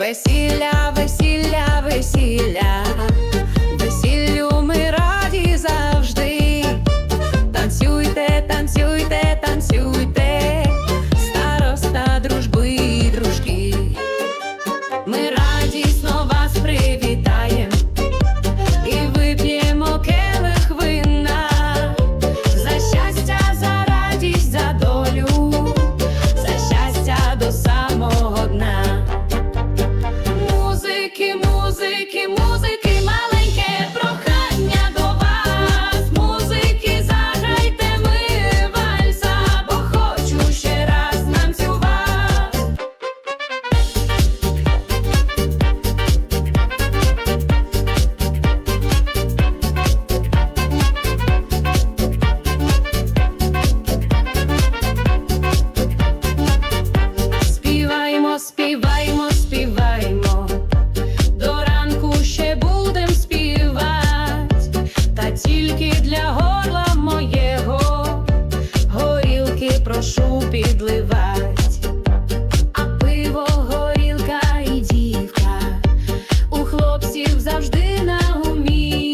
Весілля, музики, музики, музики. артистів завжди на умі.